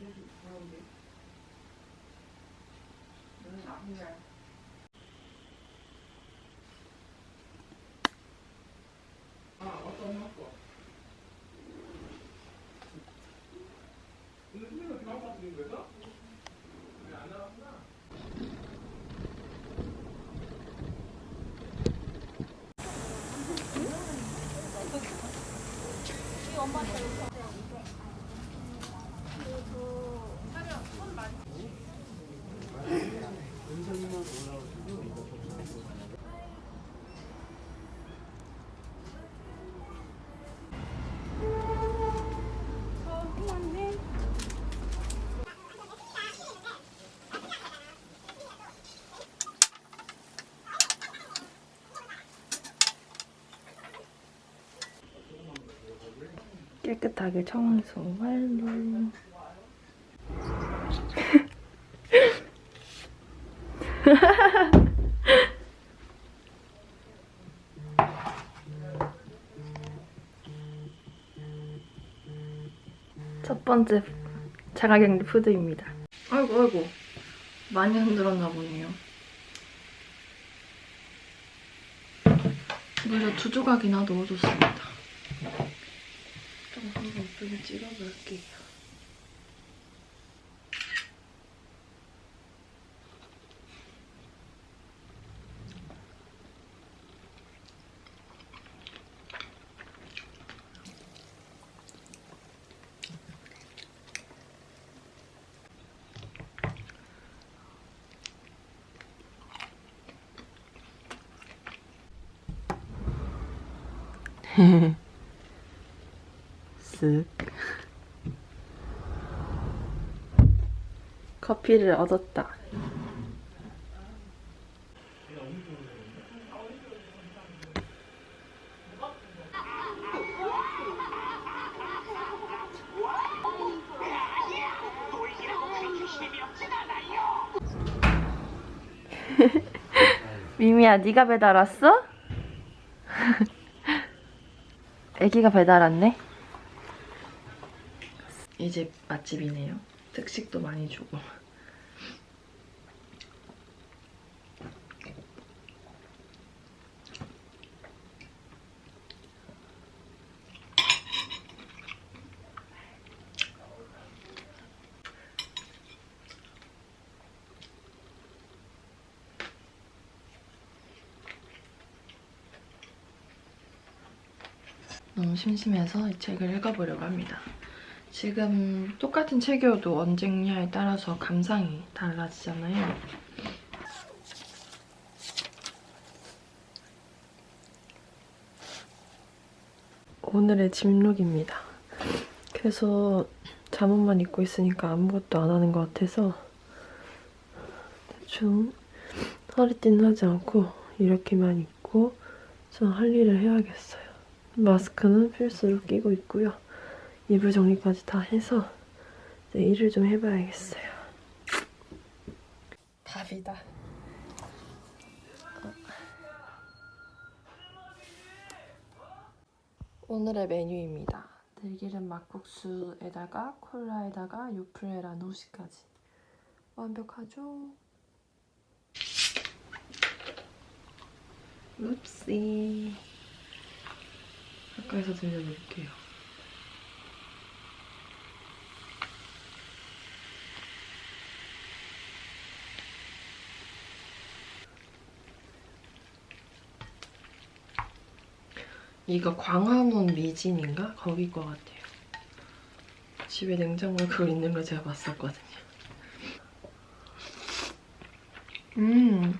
This is probably. 깨끗하게 청소 완료. 첫 번째 자가격리 푸드입니다. 아이고 아이고 많이 흔들었나 보네요. 물에 두 조각이나 넣어줬습니다. 예쁘게 찍어볼게요. 쓱. 커피를 얻었다. 미미야, 네가 배달 왔어? 애기가 배달 왔네. 이 집 맛집이네요. 특식도 많이 주고. 너무 심심해서 이 책을 읽어보려고 합니다. 지금 똑같은 책이어도 언제 읽냐에 따라서 감상이 달라지잖아요. 오늘의 집룩입니다. 그래서 잠옷만 입고 있으니까 아무것도 안 하는 것 같아서 대충 허리띠는 하지 않고 이렇게만 입고 좀할 일을 해야겠어요. 마스크는 필수로 끼고 있고요. 이불 정리까지 다 해서 이제 일을 좀 해봐야겠어요. 밥이다. 오늘의 메뉴입니다. 들기름 막국수에다가 콜라에다가 요플레랑 후시까지 완벽하죠? 읍시 가까이서 들려드릴게요. 이거 광화문 미진인가? 거기 거 같아요. 집에 냉장고에 그거 있는 걸 제가 봤었거든요. 음.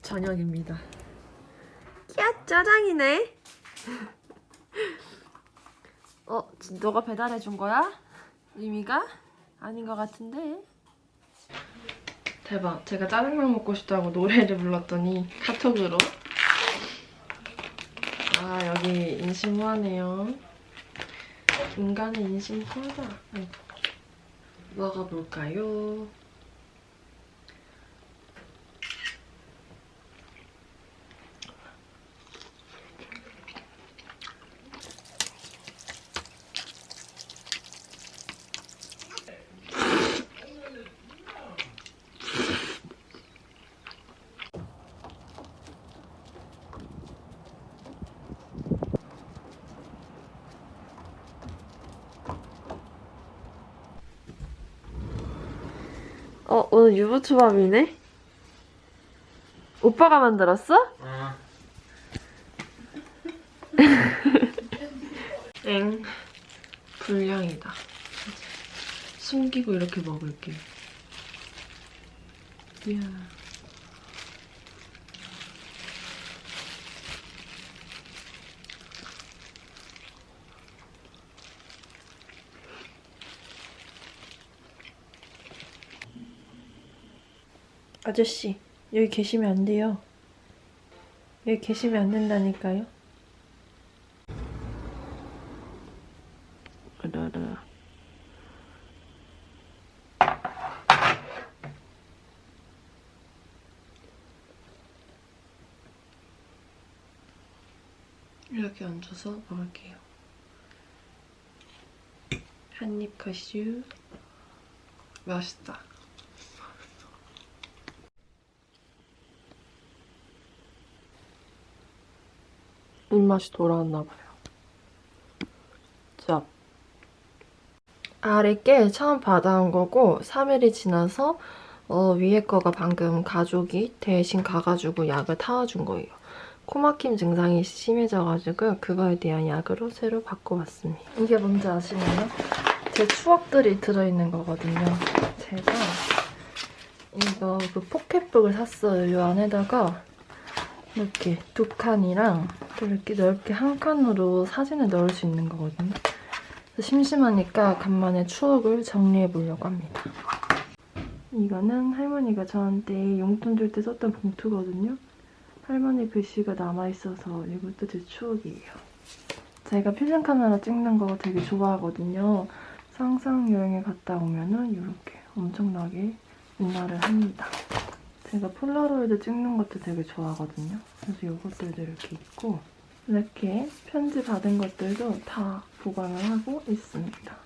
저녁입니다. 야 짜장이네. 어, 지- 너가 배달해 준 거야? 의미가 아닌 것 같은데. 대박. 제가 짜장면 먹고 싶다고 노래를 불렀더니 카톡으로 아 여기 인심무하네요. 인간의 인심 풀자. 아이고. 먹어볼까요? 어, 오늘 유부초밥이네? 오빠가 만들었어? 어. 엥. 불량이다. 숨기고 이렇게 먹을게. 이야. 아저씨, 여기 계시면 안 돼요. 여기 계시면 안 된다니까요. 라라. 이렇게 얹어서 먹을게요. 한입 카슈. 맛있다. 입맛이 돌아왔나 봐요. 짭. 아래 게 처음 받아온 거고 3일이 지나서 어, 위에 거가 방금 가족이 대신 가가지고 약을 타와준 거예요. 코막힘 증상이 심해져가지고 그거에 대한 약으로 새로 바꿔왔습니다. 이게 뭔지 아시나요? 제 추억들이 들어있는 거거든요. 제가 이거 그 포켓북을 샀어요. 이 안에다가 이렇게 두 칸이랑 또 이렇게 넓게 한 칸으로 사진을 넣을 수 있는 거거든요. 심심하니까 간만에 추억을 정리해 보려고 합니다. 이거는 할머니가 저한테 용돈 줄 때 썼던 봉투거든요. 할머니 글씨가 남아있어서 이것도 제 추억이에요. 제가 필름 카메라 찍는 거 되게 좋아하거든요. 상상 여행에 갔다 오면은 이렇게 엄청나게 인화를 합니다. 제가 폴라로이드 찍는 것도 되게 좋아하거든요. 그래서 이것들도 이렇게 있고 이렇게 편지 받은 것들도 다 보관을 하고 있습니다.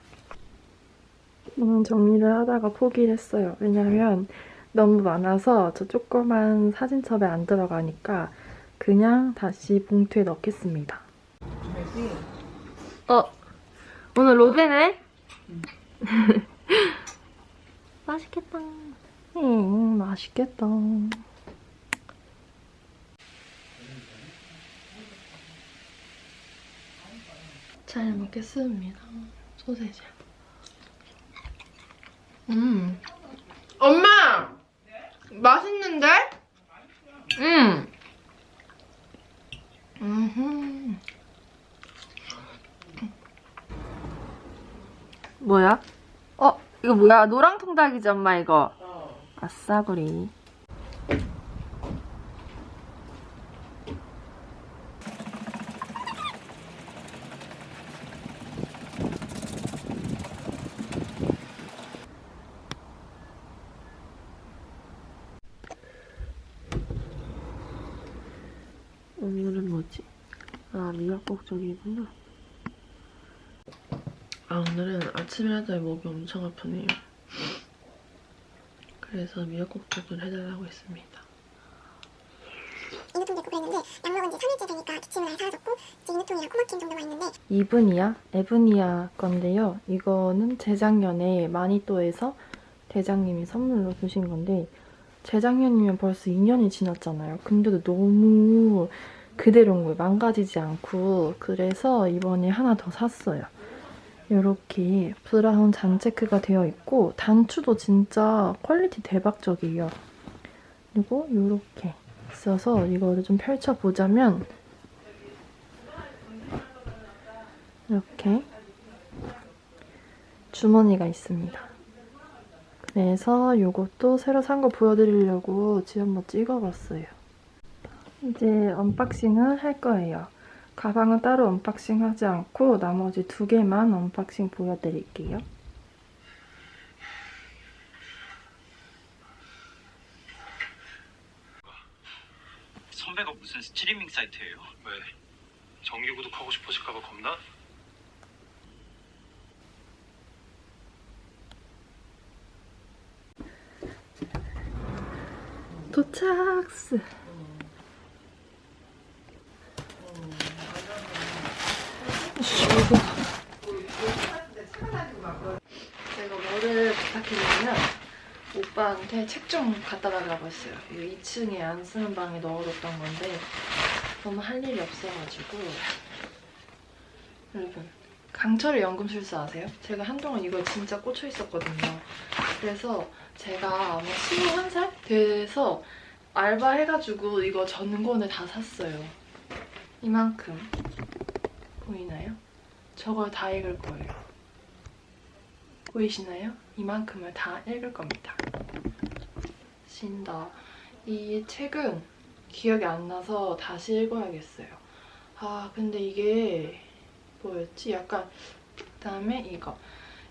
오늘 정리를 하다가 포기를 했어요. 왜냐면 너무 많아서 저 조그만 사진첩에 안 들어가니까 그냥 다시 봉투에 넣겠습니다. 어, 오늘 로베네? 맛있겠다. 응, 맛있겠다. 잘 먹겠습니다. 소세지. 음. 엄마! 맛있는데? 음. 음. 뭐야? 어, 이거 뭐야? 노랑 통닭이지, 엄마, 이거. 아싸구리. 오늘은 뭐지? 아, 미역국적이구나. 아, 오늘은 아침이라도 목이 엄청 아프네요. 그래서 미역국죽을 해달라고 했습니다. 인후통제 구했는데 약 먹은 지 3일째 되니까 기침은 아예 사라졌고 이제 인후통이랑 코막힘 정도만 있는데 이브니아, 에브니아 건데요. 이거는 재작년에 마니또에서 대장님이 선물로 주신 건데 재작년이면 벌써 2년이 지났잖아요. 근데도 너무 그대로인 거예요. 망가지지 않고 그래서 이번에 하나 더 샀어요. 이렇게 브라운 잔체크가 되어 있고 단추도 진짜 퀄리티 대박적이에요. 그리고 이렇게 있어서 이거를 좀 펼쳐보자면 이렇게 주머니가 있습니다. 그래서 이것도 새로 산 거 보여드리려고 지금 한번 찍어봤어요. 이제 언박싱을 할 거예요. 가방은 따로 언박싱 하지 않고 나머지 두 개만 언박싱 보여드릴게요. 선배가 무슨 스트리밍 사이트예요? 왜? 정기 구독하고 싶어질까봐 겁나? 도착스. 제가 뭐를 부탁했냐면 오빠한테 책 좀 갖다 달라고 했어요. 이 2층에 안 쓰는 방에 넣어뒀던 건데 너무 할 일이 없어가지고 여러분 강철의 연금술사 아세요? 제가 한동안 이거에 진짜 꽂혀 있었거든요. 그래서 제가 아마 21살 돼서 알바해가지고 이거 전권을 다 샀어요. 이만큼 보이나요? 저걸 다 읽을 거예요. 보이시나요? 이만큼을 다 읽을 겁니다. 신다. 이 책은 기억이 안 나서 다시 읽어야겠어요. 아, 근데 이게 뭐였지? 약간 그다음에 이거.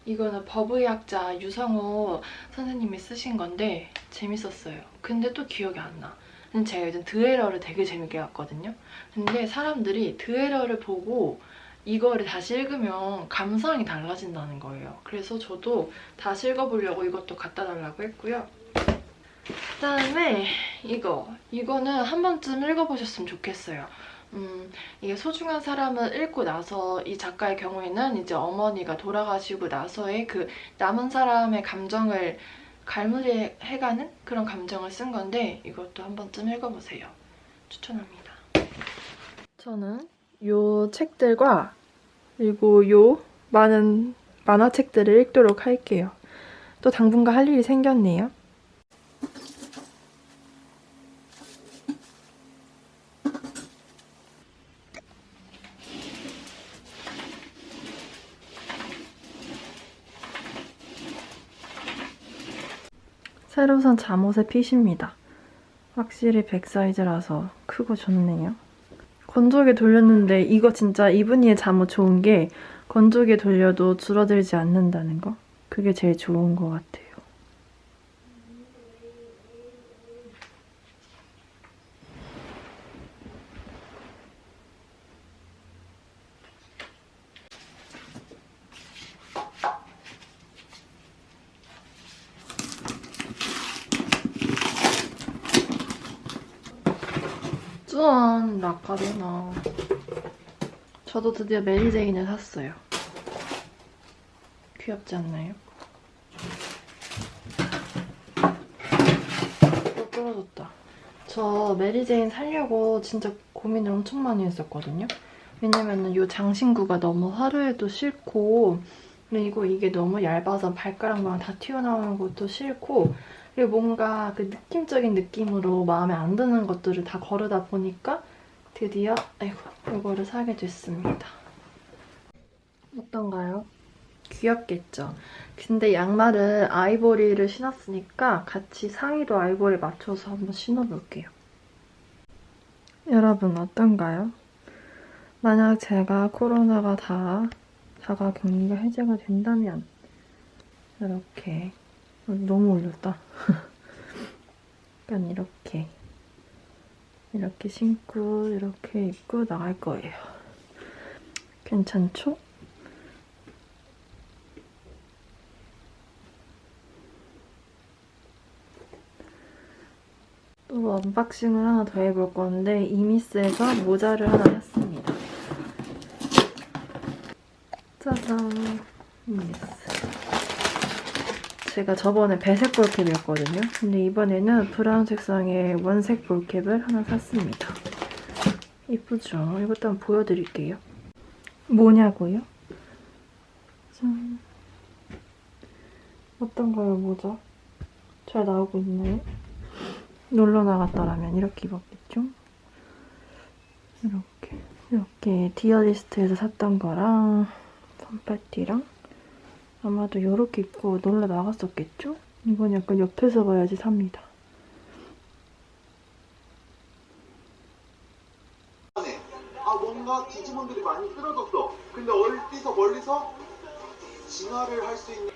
이거는 법의학자 유성호 선생님이 쓰신 건데 재밌었어요. 근데 또 기억이 안 나. 제가 요즘 드에러를 되게 재밌게 봤거든요. 근데 사람들이 드에러를 보고 이거를 다시 읽으면 감상이 달라진다는 거예요. 그래서 저도 다시 읽어보려고 이것도 갖다 달라고 했고요. 그다음에 이거. 이거는 한 번쯤 읽어보셨으면 좋겠어요. 음, 이게 소중한 사람을 읽고 나서 이 작가의 경우에는 이제 어머니가 돌아가시고 나서의 그 남은 사람의 감정을 갈무리해가는 그런 감정을 쓴 건데 이것도 한 번쯤 읽어보세요. 추천합니다. 저는 요 책들과 그리고 요 많은 만화책들을 읽도록 할게요. 또 당분간 할 일이 생겼네요. 새로 산 잠옷의 핏입니다. 확실히 백 사이즈라서 크고 좋네요. 건조기에 돌렸는데 이거 진짜 이분이의 잠옷 좋은 게 건조기에 돌려도 줄어들지 않는다는 거. 그게 제일 좋은 것 같아요. 짠! 라카도나. 저도 드디어 메리제인을 샀어요. 귀엽지 않나요? 또 떨어졌다. 저 메리제인 살려고 진짜 고민을 엄청 많이 했었거든요. 왜냐면은 이 장신구가 너무 하루에도 싫고 그리고 이게 너무 얇아서 발가락만 다 튀어나오는 것도 싫고 그리고 뭔가 그 느낌적인 느낌으로 마음에 안 드는 것들을 다 거르다 보니까 드디어 아이고 이거를 사게 됐습니다. 어떤가요? 귀엽겠죠? 근데 양말은 아이보리를 신었으니까 같이 상의도 아이보리 맞춰서 한번 신어볼게요. 여러분 어떤가요? 만약 제가 코로나가 다 자가 격리가 해제가 된다면 이렇게 어, 너무 올렸다. 약간 이렇게 이렇게 신고 이렇게 입고 나갈 거예요. 괜찮죠? 또 언박싱을 하나 더 해볼 건데 이미스에서 모자를 하나 샀습니다. 짜잔 이미스. 제가 저번에 배색 볼캡이었거든요. 근데 이번에는 브라운 색상의 원색 볼캡을 하나 샀습니다. 이쁘죠? 이것도 한번 보여드릴게요. 뭐냐고요? 짠. 어떤가요, 모자? 잘 나오고 있나요? 놀러 나갔다라면 이렇게 입었겠죠? 이렇게. 이렇게 디어리스트에서 샀던 거랑 펌파티랑 아마도 이렇게 입고 놀러 나갔었겠죠? 이건 약간 옆에서 봐야지 삽니다. 네. 아 뭔가 디지몬들이 많이 쓰러졌어. 근데 어디서 멀리서 진화를 할 수 있는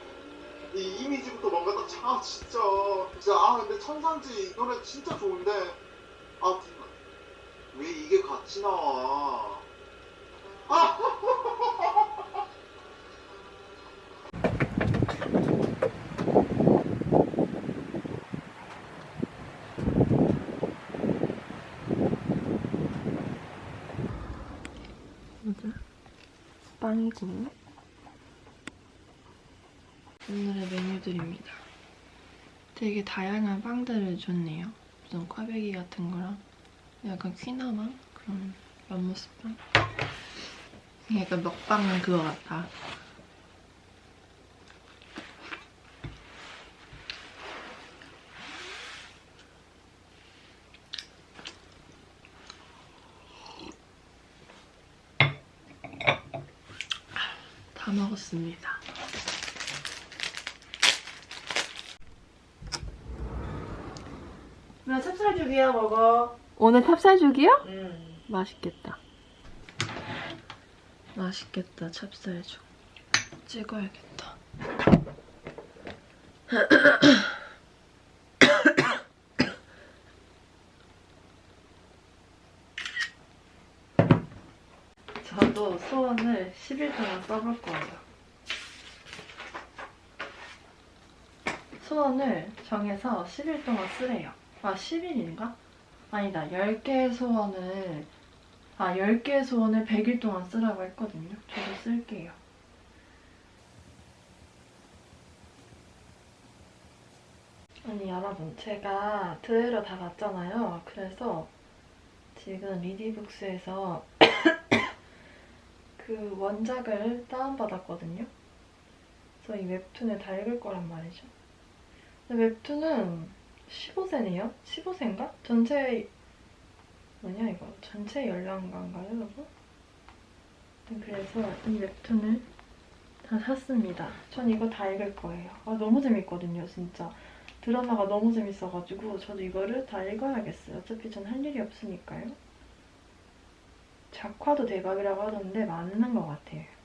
이 이미지부터 뭔가 딱 아, 진짜 진짜 아 근데 천상지 이 노래 진짜 좋은데 아 왜 이게 같이 나와? 빵이고. 오늘의 메뉴들입니다. 되게 다양한 빵들을 줬네요. 무슨 꽈배기 같은 거랑 약간 퀴나망 그런 맘모스빵. 약간 먹방 그거 같다. 다 먹었습니다. 나 찹쌀죽이야 먹어. 오늘 찹쌀죽이요? 응. 맛있겠다. 맛있겠다, 찹쌀죽. 찍어야겠다. 저도 소원을 10일 동안 써볼 거예요. 소원을 정해서 10일 동안 쓰래요. 아, 10일인가? 아니다. 10개의 소원을 아, 10개의 소원을 100일 동안 쓰라고 했거든요. 저도 쓸게요. 아니, 여러분. 제가 드레러 다 봤잖아요. 그래서 지금 리디북스에서 그 원작을 다운받았거든요. 그래서 이 웹툰을 다 읽을 거란 말이죠. 웹툰은 15세네요? 15세인가? 전체 뭐냐 이거 전체 연령가인가요 여러분? 그래서 이 웹툰을 다 샀습니다. 전 이거 다 읽을 거예요. 아 너무 재밌거든요 진짜. 드라마가 너무 재밌어가지고 저도 이거를 다 읽어야겠어요. 어차피 전 할 일이 없으니까요. 작화도 대박이라고 하던데 맞는 것 같아요.